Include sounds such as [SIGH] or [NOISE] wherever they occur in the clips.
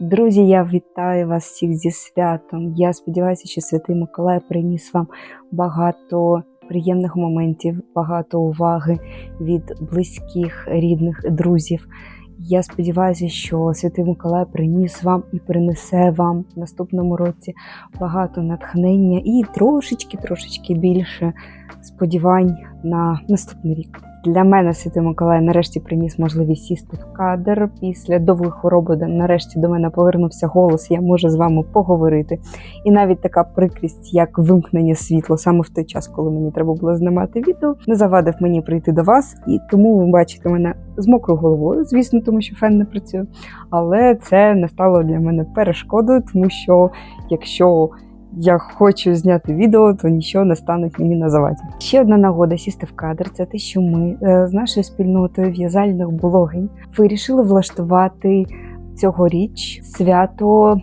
Друзі, я вітаю вас всіх зі святом. Я сподіваюся, що Святий Миколай приніс вам багато приємних моментів, багато уваги від близьких, рідних, друзів. Я сподіваюся, що Святий Миколай приніс вам і принесе вам в наступному році багато натхнення і трошечки-трошечки більше сподівань на наступний рік. Для мене Святий Миколай нарешті приніс можливість сісти в кадр. Після довгої хвороби нарешті до мене повернувся голос. Я можу з вами поговорити. І навіть така прикрість, як вимкнення світла, саме в той час, коли мені треба було знімати відео, не завадив мені прийти до вас. І тому ви бачите мене з мокрою головою, звісно, тому що фен не працює. Але це не стало для мене перешкодою, тому що якщо я хочу зняти відео, то нічого не стане мені на заваді. Ще одна нагода сісти в кадр це те, що ми е, з нашою спільнотою в'язальних блогень вирішили влаштувати цьогоріч свято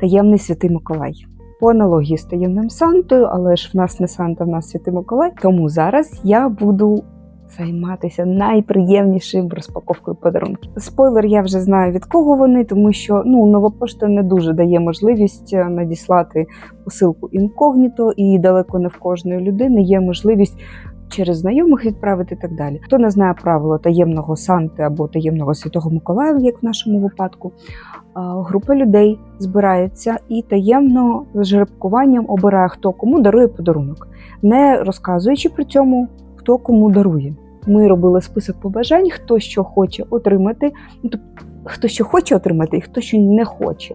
Таємний Святий Миколай. По аналогії з таємним Сантою, але ж в нас не Санта, в нас Святий Миколай. Тому зараз я буду займатися найприємнішим розпаковкою подарунків. Спойлер, я вже знаю від кого вони, тому що ну нова пошта не дуже дає можливість е, надіслати посилку інкогніто, і далеко не в кожної людини є можливість. Через знайомих відправити і так далі. Хто не знає правила таємного Санти або таємного Святого Миколая, як в нашому випадку, група людей збирається і таємно з жеребкуванням обирає, хто кому дарує подарунок, не розказуючи при цьому, хто кому дарує. Ми робили список побажань, хто що хоче отримати, ну, хто що хоче отримати, і хто що не хоче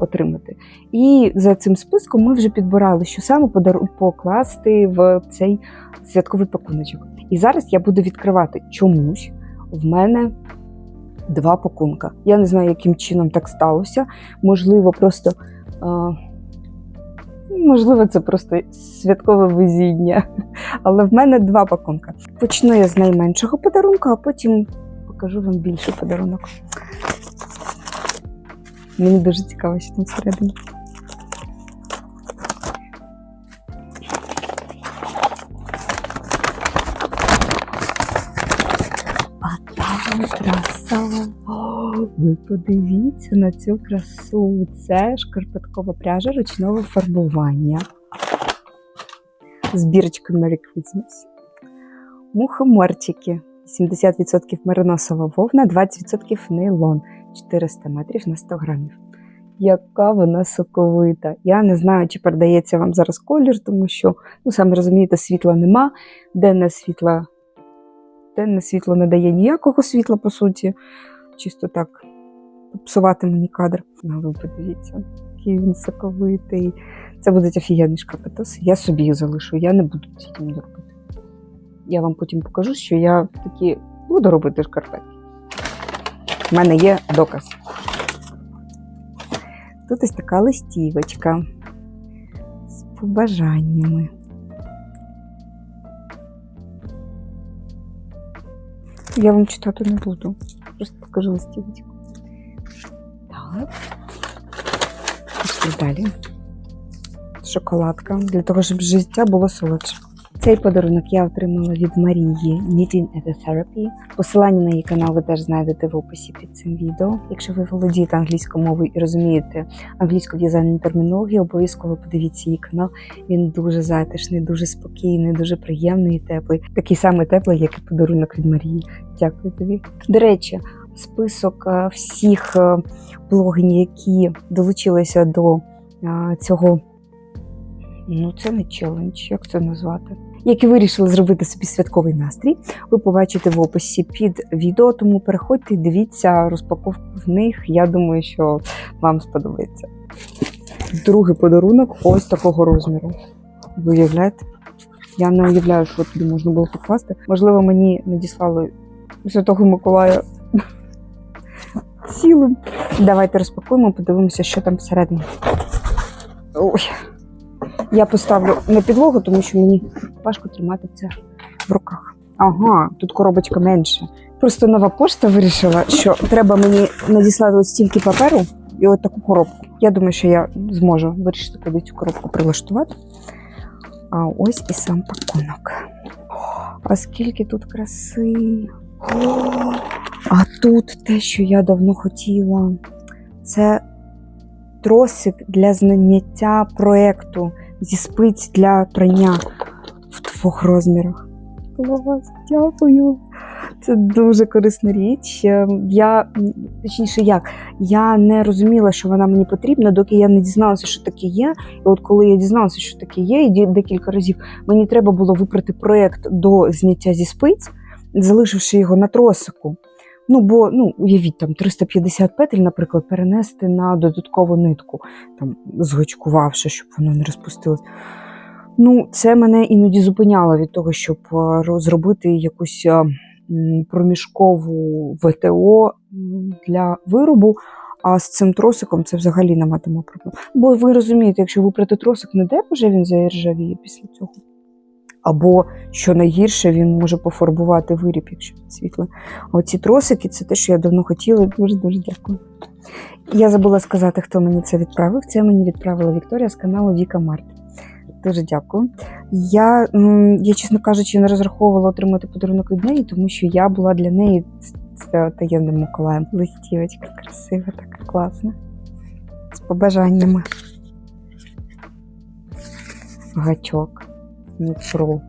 отримати. І за цим списком ми вже підбирали, що саме покласти в цей святковий пакуночок. І зараз я буду відкривати чомусь в мене. Два пакунка. Я не знаю, яким чином так сталося. Можливо, просто можливо, це просто святкове везіння. Але в мене два пакунки. Почну я з найменшого подарунку, а потім покажу вам більший подарунок. Мені дуже цікаво, що там всередині. Ви подивіться на цю красу. Це шкарпеткова пряжа ручного фарбування. Збірочка Merry Christmas. Мухоморчики. 70% мериносова вовна, 20% нейлон. 400 метрів на 100 грамів. Яка вона соковита. Я не знаю, чи передається вам зараз колір, тому що, ну, самі розумієте, світла нема. Денне світло, денне світло не дає ніякого світла, по суті. Чисто так псувати мені кадр. Ну, ви подивіться, який він соковитий. Це будуть офігенні шкарпетоси. Я собі їх залишу, я не буду дітям робити. Я вам потім покажу, що я такі буду робити шкарпетки. У мене є доказ. Тут ось така листівочка з побажаннями. Я вам читати не буду. Просто покажу листівочку. Так. Пішли далі. Шоколадка для того, щоб життя було солодше. Цей подарунок я отримала від Марії Knitting at the Therapy. Посилання на її канал ви теж знайдете в описі під цим відео. Якщо ви володієте англійською мовою і розумієте англійську в'язальну термінологію, обов'язково подивіться її канал. Він дуже затишний, дуже спокійний, дуже приємний і теплий. Такий самий теплий, як і подарунок від Марії. Дякую тобі. До речі, список е, всіх е, блогінь, які долучилися до е, цього. Ну, це не челендж, як це назвати. Які вирішили зробити собі святковий настрій, ви побачите в описі під відео, тому переходьте дивіться розпаковку в них. Я думаю, що вам сподобається. Другий подарунок ось такого розміру. Ви уявляєте? Я не уявляю, що туди можна було покласти. Можливо, мені надіслали Святого Миколая цілим. Давайте розпакуємо, подивимося, що там всередині. Ой. Я поставлю на підлогу, тому що мені важко тримати це в руках. Ага, тут коробочка менше. Просто нова пошта вирішила, що треба мені надіслати ось стільки паперу і от таку коробку. Я думаю, що я зможу вирішити, куди цю коробку прилаштувати. А ось і сам пакунок. А скільки тут краси. О, а тут те, що я давно хотіла. Це тросик для зняття проекту зі спиць для прання в двох розмірах. Клас, дякую. Це дуже корисна річ. Е, Я точніше, як я не розуміла, що вона мені потрібна, доки я не дізналася, що таке є. І от коли я дізналася, що таке є, і декілька разів мені треба було випрати проект до зняття зі спиць, залишивши його на тросику. Ну, бо ну, уявіть, там 350 петель, наприклад, перенести на додаткову нитку, там, згочкувавши, щоб воно не розпустилось. Ну, це мене іноді зупиняло від того, щоб е, ро- зробити якусь проміжкову ВТО для виробу. А з цим тросиком це взагалі не матиме проблем. Бо ви розумієте, якщо випрати тросик, не де вже він заіржавіє після цього. Або, що найгірше, він може пофарбувати виріб, якщо він світлий. Оці тросики це те, що я давно хотіла. Дуже дуже дякую. Я забула сказати, хто мені це відправив. Це мені відправила Вікторія з каналу Віка Март. Дуже дякую. Я, я, чесно кажучи, не розраховувала отримати подарунок від неї, тому що я була для неї таємним Миколаєм. Листівочка красива, така класна. З побажаннями. Гачок. Мікро.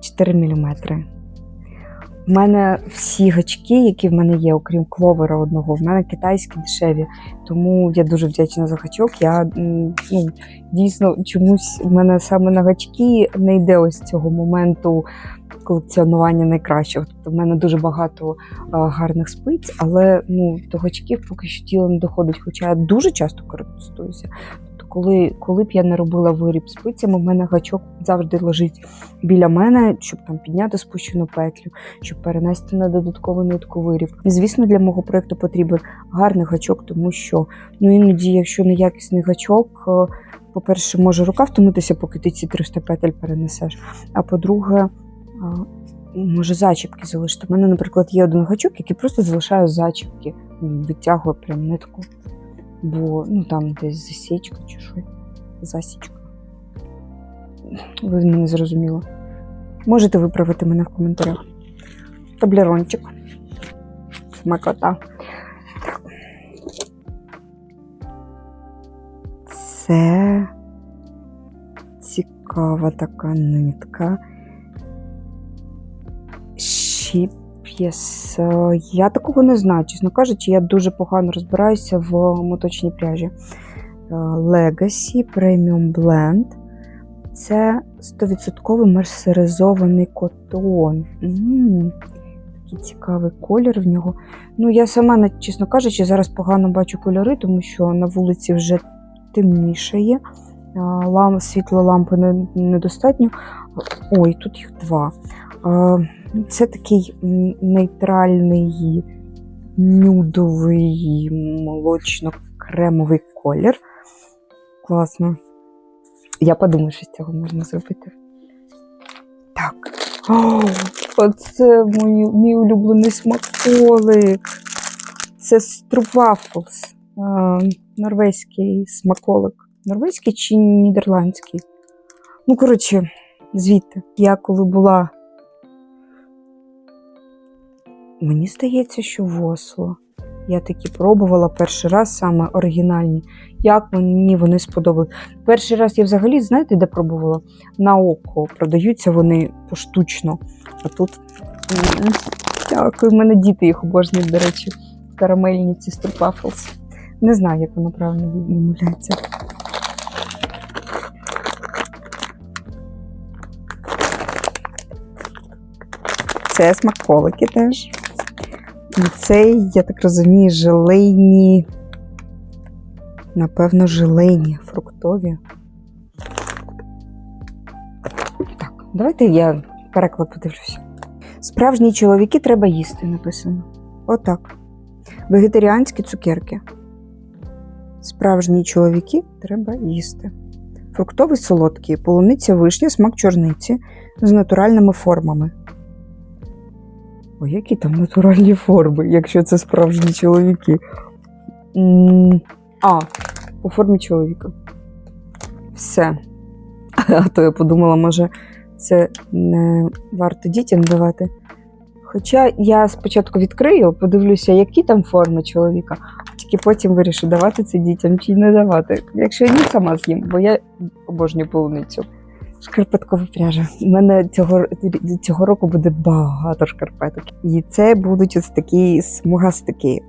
4 мм. У мене всі гачки, які в мене є, окрім кловера одного, в мене китайські дешеві. Тому я дуже вдячна за гачок. Я ну, дійсно чомусь в мене саме на гачки не йде ось цього моменту колекціонування найкращого. Тобто в мене дуже багато а, гарних спиць, але ну, до гачків поки що тіло не доходить, хоча я дуже часто користуюся. Коли, коли б я не робила виріб спицями, в мене гачок завжди лежить біля мене, щоб там підняти спущену петлю, щоб перенести на додаткову нитку виріб. І, звісно, для мого проєкту потрібен гарний гачок, тому що ну іноді, якщо неякісний гачок, е, по-перше, може рука втомитися, поки ти ці 300 петель перенесеш. А по-друге, може зачіпки залишити. У мене, наприклад, є один гачок, який просто залишає зачіпки, витягує прям нитку. Бо ну там десь засічка чи що. Засічка. Ви мене зрозуміли. Можете виправити мене в коментарях. Таблерончик. Смакота. Це цікава така нитка. Шіп'єс. Я такого не знаю, чесно кажучи, я дуже погано розбираюся в моточній пряжі. Е, Legacy Premium Blend. Це 100% мерсеризований котон. М, Такий цікавий колір в нього. Ну, я сама, чесно кажучи, зараз погано бачу кольори, тому що на вулиці вже темнішає. А, Лам, світло лампи недостатньо. Ой, тут їх два. Це такий нейтральний нюдовий молочно-кремовий колір. Класно. Я подумаю, що з цього можна зробити. Так. О, оце мій, мій улюблений смаколик. Це Струвафлс. Норвезький смаколик. Норвезький чи нідерландський? Ну, коротше, звідти. Я коли була. Мені здається, що в Осло. Я такі пробувала перший раз саме оригінальні. Як мені вони сподобались. Перший раз я взагалі, знаєте, де пробувала? На око. Продаються вони поштучно. А тут. Дякую, в мене діти їх обожнюють, до речі, карамельні ці Струпафлс. Не знаю, як воно правильно вимовляється. Це смаколики теж. І цей, я так розумію, желейні. Напевно, желейні, фруктові. Так, давайте я переклад подивлюся. Справжні чоловіки треба їсти, написано. Отак. Вегетаріанські цукерки. Справжні чоловіки треба їсти. Фруктовий солодкий, полуниця вишня, смак чорниці з натуральними формами. О, які там натуральні форми, якщо це справжні чоловіки. А, у формі чоловіка. Все. [LAUGHS] А то я подумала, може, це не варто дітям давати. Хоча я спочатку відкрию, подивлюся, які там форми чоловіка, тільки потім вирішу, давати це дітям чи не давати. Якщо ні, сама з'їм, бо я обожнюю полуницю. Шкарпеткова пряжа. У мене цього, цього року буде багато шкарпеток. І це будуть ось такі смугастики.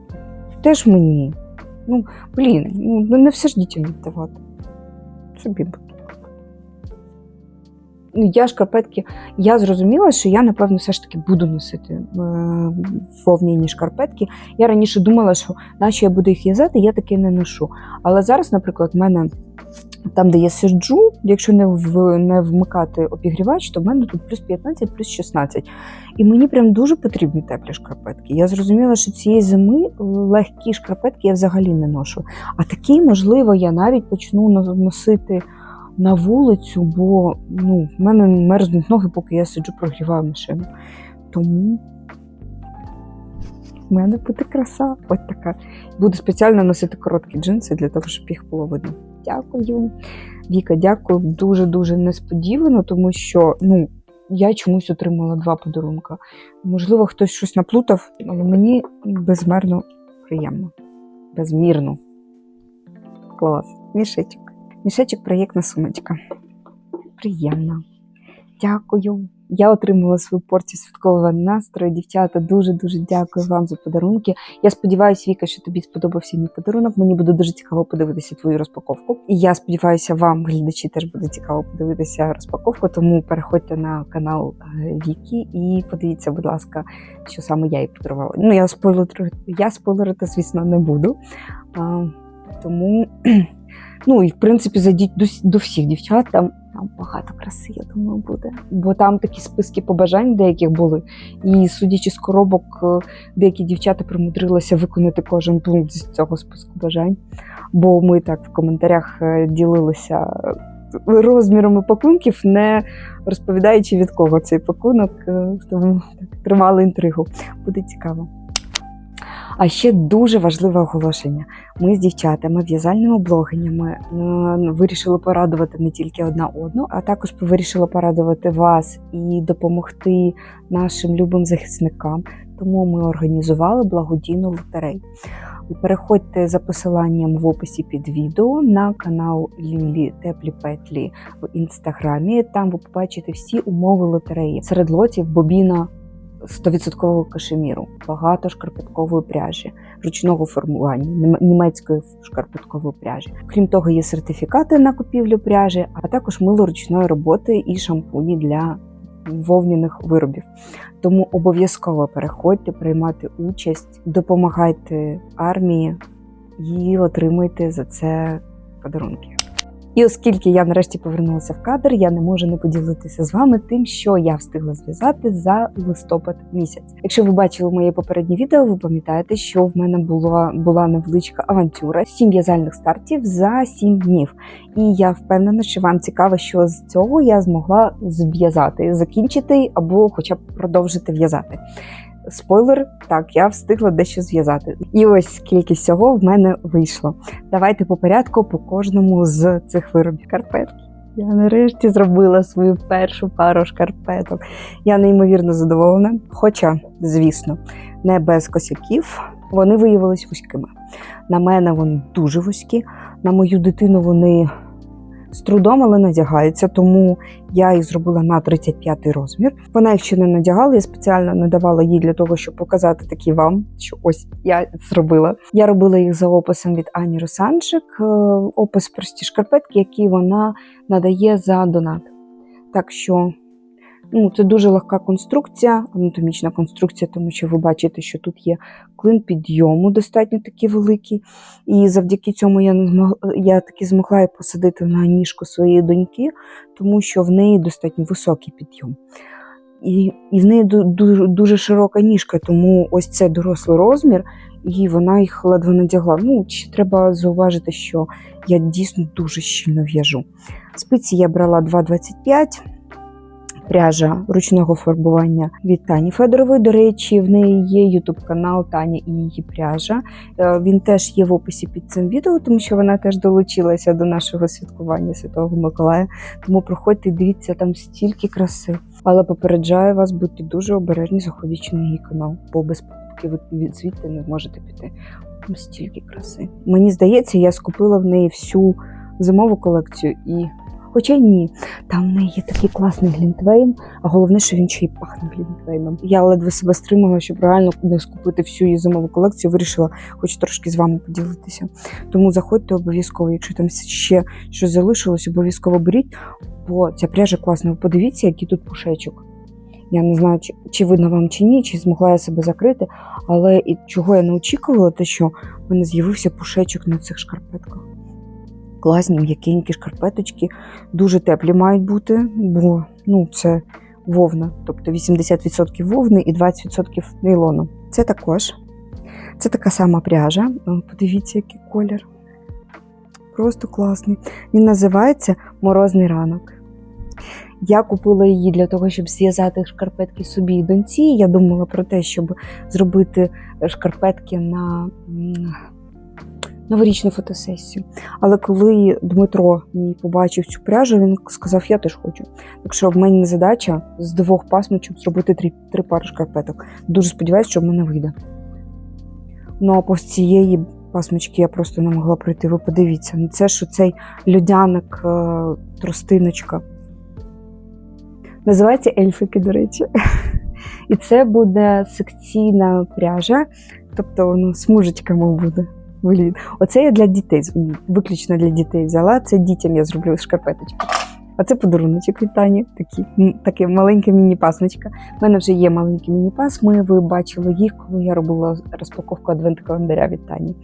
Теж мені. Ну, блін, ну не все ж дітям віддавати. Собі буду. Ну, я шкарпетки, я зрозуміла, що я, напевно, все ж таки буду носити е, вовняні шкарпетки. Я раніше думала, що наче я буду їх в'язати, я таки не ношу. Але зараз, наприклад, в мене там, де я сиджу, якщо не в не вмикати обігрівач, то в мене тут плюс 15, плюс 16. І мені прям дуже потрібні теплі шкарпетки. Я зрозуміла, що цієї зими легкі шкарпетки я взагалі не ношу. А такі, можливо, я навіть почну носити на вулицю, бо ну, в мене мерзнуть ноги, поки я сиджу, прогріваю машину. Тому в мене буде краса. Ось така. Буду спеціально носити короткі джинси для того, щоб їх було видно. Дякую. Віка, дякую. Дуже-дуже несподівано, тому що ну, я чомусь отримала два подарунка. Можливо, хтось щось наплутав, але мені безмерно приємно. Безмірно. Клас. Мішечок. Мішечок проєктна сумочка. Приємно. Дякую. Я отримала свою порцію святкового настрою. Дівчата, дуже-дуже дякую вам за подарунки. Я сподіваюся, Віка, що тобі сподобався мій подарунок. Мені буде дуже цікаво подивитися твою розпаковку. І я сподіваюся, вам, глядачі, теж буде цікаво подивитися розпаковку. Тому переходьте на канал е, Вікі і подивіться, будь ласка, що саме я їй подарувала. Ну, я спойлерити, я спойлерити, звісно, не буду. А, тому. Ну і в принципі зайдіть до, до всіх дівчат. Там там багато краси, я думаю, буде. Бо там такі списки побажань деяких були. І судячи з коробок, е, деякі дівчата примудрилися виконати кожен пункт з цього списку бажань. Бо ми так в коментарях е, ділилися розмірами пакунків, не розповідаючи від кого цей пакунок, е, тому так, тримали інтригу. Буде цікаво. А ще дуже важливе оголошення. Ми з дівчатами, в'язальними блогинями е, вирішили порадувати не тільки одна одну, а також вирішили порадувати вас і допомогти нашим любим захисникам. Тому ми організували благодійну лотерею. Переходьте за посиланням в описі під відео на канал Лілі Теплі Петлі в інстаграмі. Там ви побачите всі умови лотереї. Серед лотів бобіна 100% кашеміру, багато шкарпеткової пряжі, ручного формування, німецької шкарпеткової пряжі. Крім того, є сертифікати на купівлю пряжі, а також мило ручної роботи і шампуні для вовняних виробів. Тому обов'язково переходьте, приймати участь, допомагайте армії і отримуйте за це подарунки. І оскільки я нарешті повернулася в кадр, я не можу не поділитися з вами тим, що я встигла зв'язати за листопад місяць. Якщо ви бачили моє попереднє відео, ви пам'ятаєте, що в мене була була невеличка авантюра, сім в'язальних стартів за сім днів. І я впевнена, що вам цікаво, що з цього я змогла зв'язати, закінчити або, хоча б продовжити в'язати. Спойлер, так, я встигла дещо зв'язати. І ось скільки всього в мене вийшло. Давайте по порядку по кожному з цих виробів шкарпетки. Я нарешті зробила свою першу пару шкарпеток. Я неймовірно задоволена. Хоча, звісно, не без косяків. Вони виявилися вузькими. На мене вони дуже вузькі, на мою дитину вони з трудом, але надягаються, тому я їх зробила на 35 розмір. Вона їх ще не надягала, я спеціально надавала їй для того, щоб показати такі вам, що ось я зробила. Я робила їх за описом від Ані Русанчик, е, опис прості шкарпетки, які вона надає за донат. Так що Ну, Це дуже легка конструкція, анатомічна конструкція, тому що ви бачите, що тут є клин підйому достатньо такий великий. І завдяки цьому я не змогла, я таки змогла і посадити на ніжку своєї доньки, тому що в неї достатньо високий підйом. І і в неї дуже, дуже широка ніжка, тому ось це дорослий розмір, і вона їх ледве надягла. Ну, ще треба зауважити, що я дійсно дуже щільно в'яжу. Спиці я брала 2,25 пряжа ручного фарбування від Тані Федорової. До речі, в неї є ютуб канал Таня і її пряжа. Е, Він теж є в описі під цим відео, тому що вона теж долучилася до нашого святкування Святого Миколая. Тому проходьте дивіться там стільки краси. Але попереджаю вас, будьте дуже обережні, заходячи на її канал, бо без покупки ви від звідти не зможете піти. Там стільки краси. Мені здається, я скупила в неї всю зимову колекцію і. Хоча ні, там в неї є такий класний глінтвейн, а головне, що він ще й пахне глінтвейном. Я ледве себе стримала, щоб реально не скупити всю її зимову колекцію. Вирішила хоч трошки з вами поділитися. Тому заходьте обов'язково, якщо там ще щось залишилось, обов'язково беріть, бо ця пряжа класна. Ви подивіться, який тут пушечок. Я не знаю, чи, чи видно вам чи ні, чи змогла я себе закрити, але і чого я не очікувала, те, що в мене з'явився пушечок на цих шкарпетках. Класні, м'якенькі шкарпеточки, дуже теплі мають бути, бо ну, це вовна, тобто 80% вовни і 20% нейлону. Це також це така сама пряжа. Подивіться, який колір. Просто класний. Він називається Морозний ранок. Я купила її для того, щоб зв'язати шкарпетки собі і доньці. Я думала про те, щоб зробити шкарпетки на новорічну фотосесію. Але коли Дмитро мій побачив цю пряжу, він сказав, я теж хочу. Так що в мене задача з двох пасмочок зробити три, три пари шкарпеток. Дуже сподіваюся, що в мене вийде. Ну а повз цієї пасмочки я просто не могла пройти. Ви подивіться, ну це ж оцей льодяник, е, тростиночка. Називається ельфики, до речі. І це буде секційна пряжа, тобто воно смужечками буде. Блін. Оце я для дітей, виключно для дітей взяла. Це дітям я зроблю шкарпеточки. А це подаруночок від Тані, такі, таке маленьке міні-пасмочка. У мене вже є маленькі міні-пасми. Ви бачили їх, коли я робила розпаковку адвент-календаря від Тані.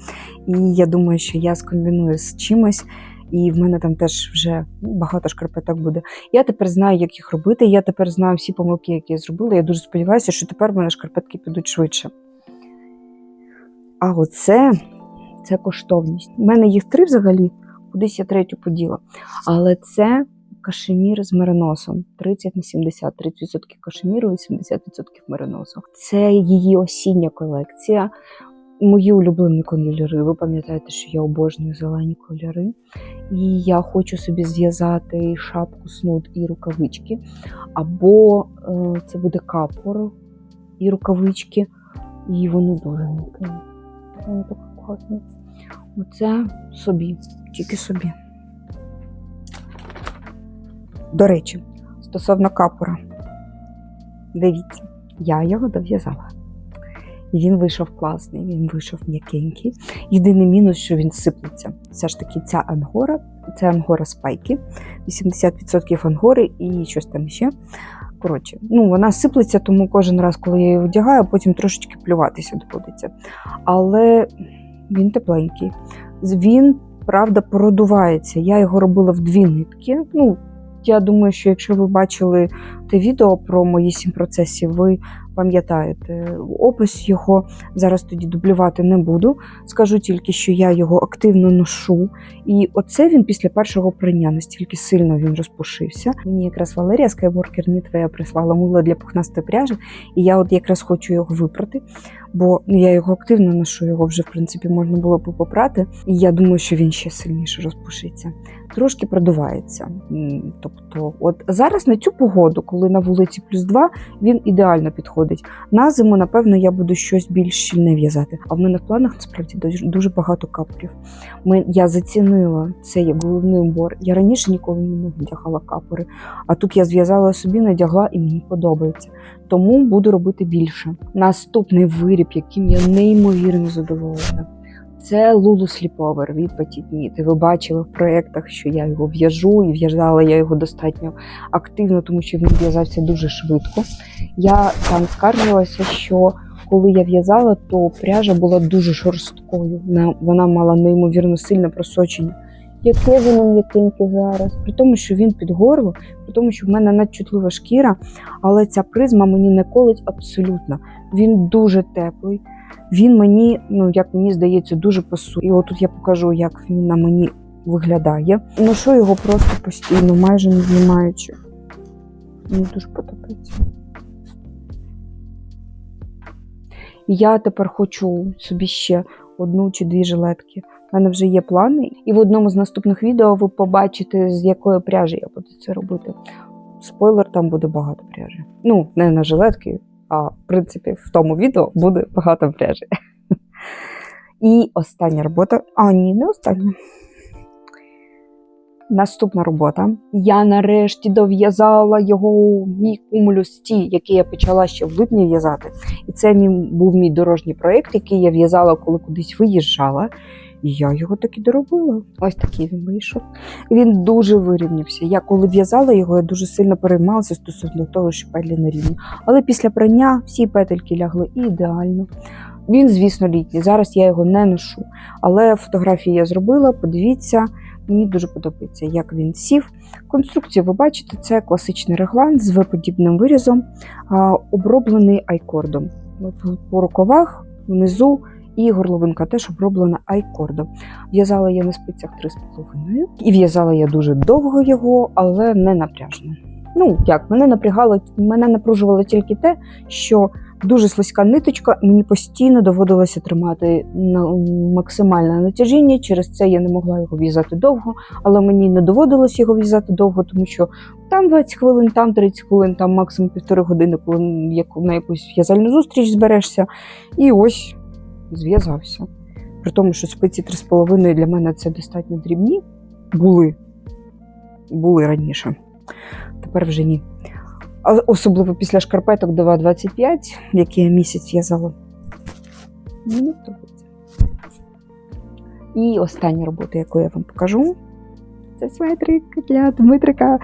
І я думаю, що я скомбіную з чимось. І в мене там теж вже ну, багато шкарпеток буде. Я тепер знаю, як їх робити. Я тепер знаю всі помилки, які я зробила. Я дуже сподіваюся, що тепер в мене шкарпетки підуть швидше. А оце це коштовність. У мене їх три взагалі, кудись я третю поділа. Але це кашемір з мериносом 30 на 70, 30% кашеміру і 70% мериносу. Це її осіння колекція. Мої улюблені кольори. Ви пам'ятаєте, що я обожнюю зелені кольори. І я хочу собі зв'язати шапку снуд і рукавички. Або е, це буде капор і рукавички. І воно дуже м'яке. Воно. Оце собі, тільки собі. До речі, стосовно капора, дивіться, я його дов'язала. І він вийшов класний, він вийшов м'якенький. Єдиний мінус, що він сиплеться. Все ж таки, ця ангора, це ангора спайки, 80% ангори і щось там ще. Коротше, ну вона сиплеться, тому кожен раз, коли я її одягаю, потім трошечки плюватися доводиться. Але він тепленький. Він, правда, продувається. Я його робила в дві нитки. Ну, я думаю, що якщо ви бачили те відео про мої сім процесів, ви пам'ятаєте опис його. Зараз тоді дублювати не буду. Скажу тільки, що я його активно ношу. І оце він після першого прання настільки сильно він розпушився. Мені якраз Валерія Скайворкер Нітвея прислала мило для пухнастої пряжі, і я от якраз хочу його випрати, бо ну, я його активно ношу, його вже в принципі можна було б попрати. І я думаю, що він ще сильніше розпушиться. Трошки продувається. Тобто, от зараз на цю погоду, коли на вулиці плюс 2, він ідеально підходить. На зиму, напевно, я буду щось більш щільне в'язати. А в мене в планах насправді дуже- багато капорів. Ми, я зацінила це як головний убор. Я раніше ніколи не надягала капори, а тут я зв'язала собі, надягла і мені подобається. Тому буду робити більше. Наступний виріб, яким я неймовірно задоволена. Це Lulu Sleepover від Petit Knit. Ви бачили в проєктах, що я його в'яжу, і в'язала я його достатньо активно, тому що він в'язався дуже швидко. Я там скаржилася, що коли я в'язала, то пряжа була дуже жорсткою. Вона мала неймовірно сильне просочення. Яке воно м'якеньке зараз, при тому, що він під горло, при тому, що в мене надчутлива шкіра, але ця призма мені не колить абсолютно. Він дуже теплий. Він мені, ну як мені здається, дуже пасує. І отут я покажу, як він на мені виглядає. Ношу його просто постійно, майже не знімаючи. Мені дуже подобається. Я тепер хочу собі ще одну чи дві жилетки. У мене вже є плани, і в одному з наступних відео ви побачите, з якої пряжі я буду це робити. Спойлер, там буде багато пряжі. Ну, не на жилетки, а в принципі в тому відео буде багато пряжі. [LAUGHS] І остання робота. А, ні, не остання. Наступна робота. Я нарешті дов'язала його мій кумулюс ті, який я почала ще в липні в'язати. І це мій, був мій дорожній проєкт, який я в'язала, коли кудись виїжджала. І я його таки доробила. Ось такий він вийшов. Він дуже вирівнявся. Я коли в'язала його, я дуже сильно переймалася стосовно того, що петлі не рівні. Але після прання всі петельки лягли ідеально. Він, звісно, літній. Зараз я його не ношу. Але фотографії я зробила. Подивіться, мені дуже подобається, як він сів. Конструкцію ви бачите, це класичний реглан з V-подібним вирізом, оброблений айкордом. По рукавах, внизу і горловинка теж оброблена айкордом. В'язала я на спицях 3,5. І в'язала я дуже довго його, але не напряжно. Ну, як, мене напрягало, мене напружувало тільки те, що дуже слизька ниточка, мені постійно доводилося тримати на максимальне натяжіння. Через це я не могла його в'язати довго, але мені не доводилось його в'язати довго, тому що там 20 хвилин, там 30 хвилин, там максимум півтори години, коли на якусь в'язальну зустріч зберешся. І ось зв'язався. При тому, що спиці 3,5 для мене це достатньо дрібні. Були. Були раніше. Тепер вже ні. Особливо після шкарпеток 2,25, які я місяць в'язала. І остання робота, яку я вам покажу, це светрик для Дмитрика.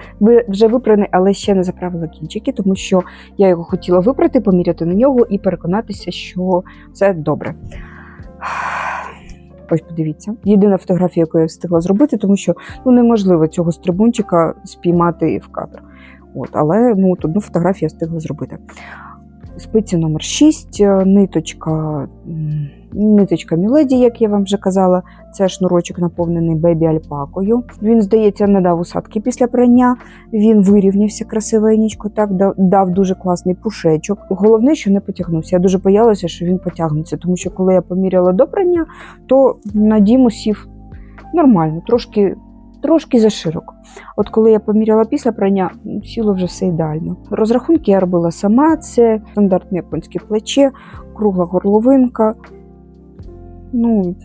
Вже випраний, але ще не заправила кінчики, тому що я його хотіла випрати, поміряти на нього і переконатися, що все добре. [SIGHS] Ось подивіться. Єдина фотографія, яку я встигла зробити, тому що ну, неможливо цього стрибунчика спіймати в кадр. От, але ну, от одну фотографію я встигла зробити. Спиці номер 6, ниточка, ниточка Міледі, як я вам вже казала, це шнурочок наповнений бебі альпакою. Він, здається, не дав усадки після прання. Він вирівнявся красивенько, так дав дуже класний пушечок. Головне, що не потягнувся. Я дуже боялася, що він потягнеться, тому що коли я поміряла до прання, то на Діму сів нормально, трошки. Трошки зашироко. От коли я поміряла після прання, сіло вже все ідеально. Розрахунки я робила сама: це стандартне японське плече, кругла горловинка, ну,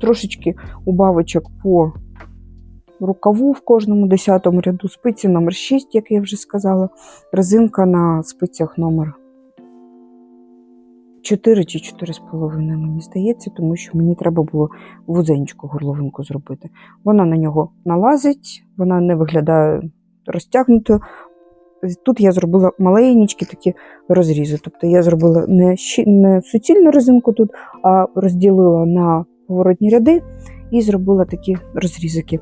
трошечки убавочок по рукаву в кожному десятому ряду, спиці номер 6, як я вже сказала, резинка на спицях номер 4 чи 4,5, мені здається, тому що мені треба було вузеньку горловинку зробити. Вона на нього налазить, вона не виглядає розтягнутою. Тут я зробила маленькі такі розрізи. Тобто я зробила не, не суцільну резинку тут, а розділила на поворотні ряди і зробила такі розрізики.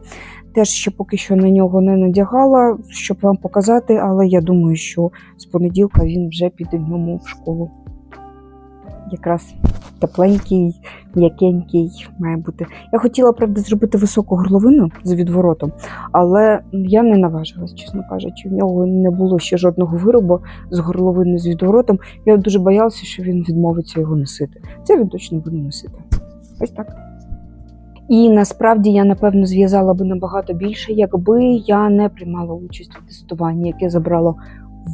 Теж ще поки що на нього не надягала, щоб вам показати, але я думаю, що з понеділка він вже піде в ньому в школу. Якраз тепленький, м'якенький має бути. Я хотіла, правда, зробити високу горловину з відворотом, але я не наважилась, чесно кажучи. В нього не було ще жодного виробу з горловиною з відворотом. Я дуже боялася, що він відмовиться його носити. Це він точно буде носити. Ось так. І насправді я напевно зв'язала би набагато більше, якби я не приймала участь в тестуванні, яке забрало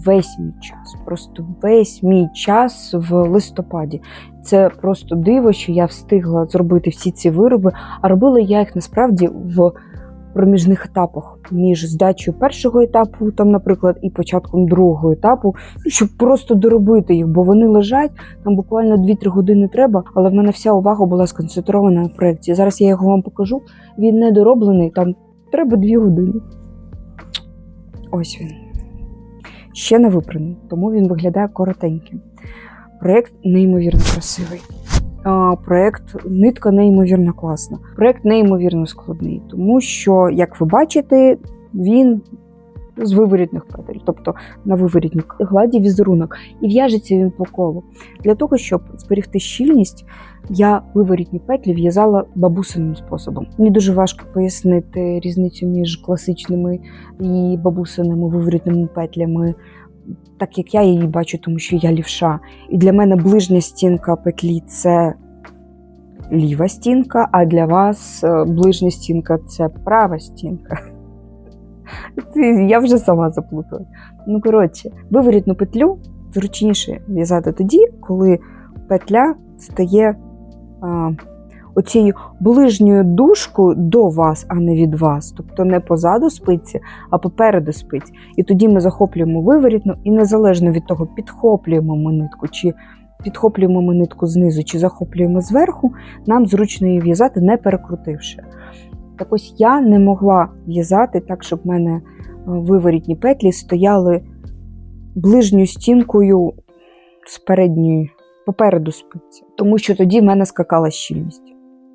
весь мій час. Просто весь мій час в листопаді. Це просто диво, що я встигла зробити всі ці вироби, а робила я їх насправді в проміжних етапах між здачею першого етапу, там, наприклад, і початком другого етапу, ну, щоб просто доробити їх, бо вони лежать, там буквально 2-3 години треба, але в мене вся увага була сконцентрована на проєкті. Зараз я його вам покажу. Він не дороблений, там треба 2 години. Ось він. Ще не випраний, тому він виглядає коротеньким. Проєкт неймовірно красивий. Проєкт нитка неймовірно класна. Проєкт неймовірно складний, тому що, як ви бачите, він з виворітних петель, тобто на виворітній гладі візерунок, і в'яжеться він по колу. Для того, щоб зберегти щільність, я виворітні петлі в'язала бабусиним способом. Мені дуже важко пояснити різницю між класичними і бабусиними виворітними петлями так як я її бачу, тому що я лівша. І для мене ближня стінка петлі це ліва стінка, а для вас е, ближня стінка це права стінка. Я вже сама заплутала. Ну, коротше, виворітну петлю зручніше в'язати тоді, коли петля стає а, оцією ближньою дужкою до вас, а не від вас. Тобто не позаду спиці, а попереду спиці. І тоді ми захоплюємо виворітну, і незалежно від того, підхоплюємо ми нитку, чи підхоплюємо ми нитку знизу, чи захоплюємо зверху, нам зручно її в'язати, не перекрутивши. Так ось я не могла в'язати так, щоб в мене е, виворітні петлі стояли ближньою стінкою з передньої, попереду спиці, тому що тоді в мене скакала щільність.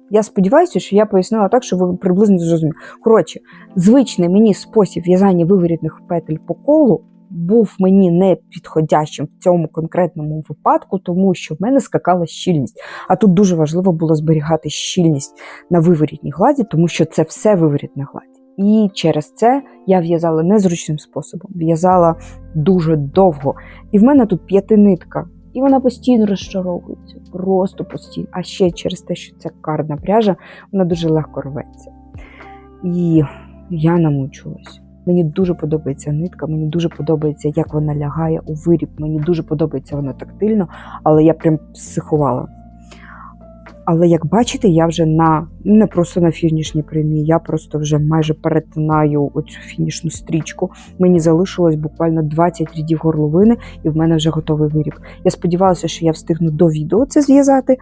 Я сподіваюся, що я пояснила так, що ви приблизно зрозуміли. Коротше, звичний мені спосіб в'язання виворітних петель по колу був мені не підходящим в цьому конкретному випадку, тому що в мене скакала щільність. А тут дуже важливо було зберігати щільність на виворітній гладі, тому що це все виворітна гладь. І через це я в'язала незручним способом, в'язала дуже довго. І в мене тут п'ятинитка. І вона постійно розчаровується, просто постійно. А ще через те, що це карна пряжа, вона дуже легко рветься. І я намучилась. Мені дуже подобається нитка, мені дуже подобається, як вона лягає у виріб. Мені дуже подобається вона тактильно, але я прям психувала. Але як бачите, я вже на не просто на фінішній прямій, я просто вже майже перетинаю оцю фінішну стрічку. Мені залишилось буквально 20 рядів горловини, і в мене вже готовий виріб. Я сподівалася, що я встигну до відео це зв'язати.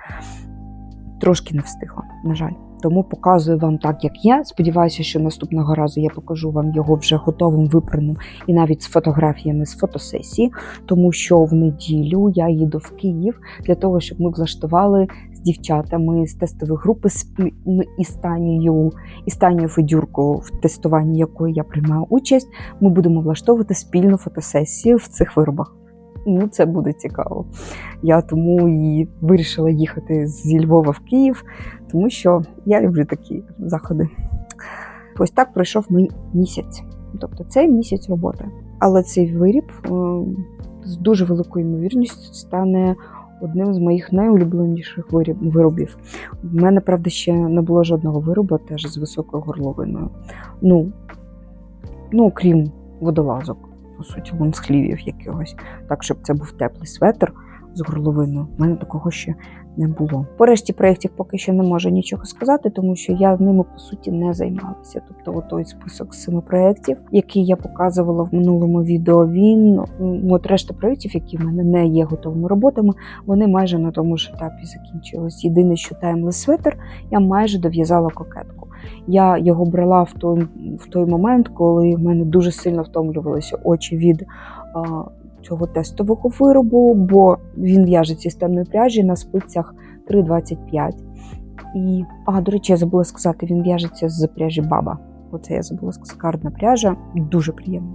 Трошки не встигла, на жаль. Тому показую вам так, як є. Сподіваюся, що наступного разу я покажу вам його вже готовим, випраним і навіть з фотографіями з фотосесії, тому що в неділю я їду в Київ для того, щоб ми влаштували з дівчатами з тестової групи з ну, Істанією, Істанією Федюрко, в тестуванні якої я приймаю участь. Ми будемо влаштовувати спільну фотосесію в цих виробах. Ну, це буде цікаво. Я тому і вирішила їхати зі Львова в Київ, тому що я люблю такі заходи. Ось так пройшов мій місяць. Тобто це місяць роботи. Але цей виріб е, з дуже великою ймовірністю стане одним з моїх найулюбленіших виробів. У мене, правда, ще не було жодного виробу теж з високою горловиною. Ну, ну окрім водолазок по суті, лонсхлівів якогось, так, щоб це був теплий светр з горловиною. У мене такого ще не було. По решті проєктів поки що не можу нічого сказати, тому що я ними по суті не займалася. Тобто, той список семи проєктів, який я показувала в минулому відео, він от решта проєктів, які в мене не є готовими роботами, вони майже на тому ж етапі закінчились. Єдине, що таймлес светр, я майже дов'язала кокетку. Я його брала в той в той момент, коли в мене дуже сильно втомлювалися очі від а, цього тестового виробу, бо він в'яжеться з темної пряжі на спицях 3,25. І, а, до речі, я забула сказати, він в'яжеться з пряжі баба. Оце я забула сказати, кардна пряжа, дуже приємно.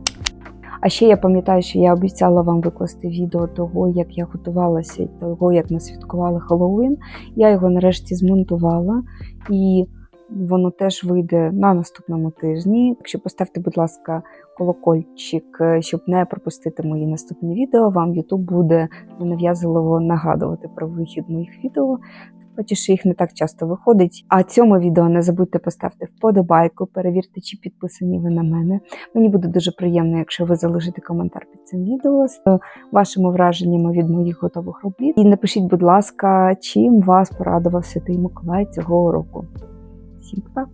А ще я пам'ятаю, що я обіцяла вам викласти відео того, як я готувалася, того, як ми святкували Хеллоуін. Я його нарешті змонтувала і воно теж вийде на наступному тижні. Якщо поставте, будь ласка, колокольчик, е, щоб не пропустити мої наступні відео, вам YouTube буде ненав'язливо нагадувати про вихід моїх відео. Що їх не так часто виходить. А цьому відео не забудьте поставити вподобайку, перевірте, чи підписані ви на мене. Мені буде дуже приємно, якщо ви залишите коментар під цим відео з вашими враженнями від моїх готових робіт. І напишіть, будь ласка, чим вас порадував Святий Миколай цього року. Па!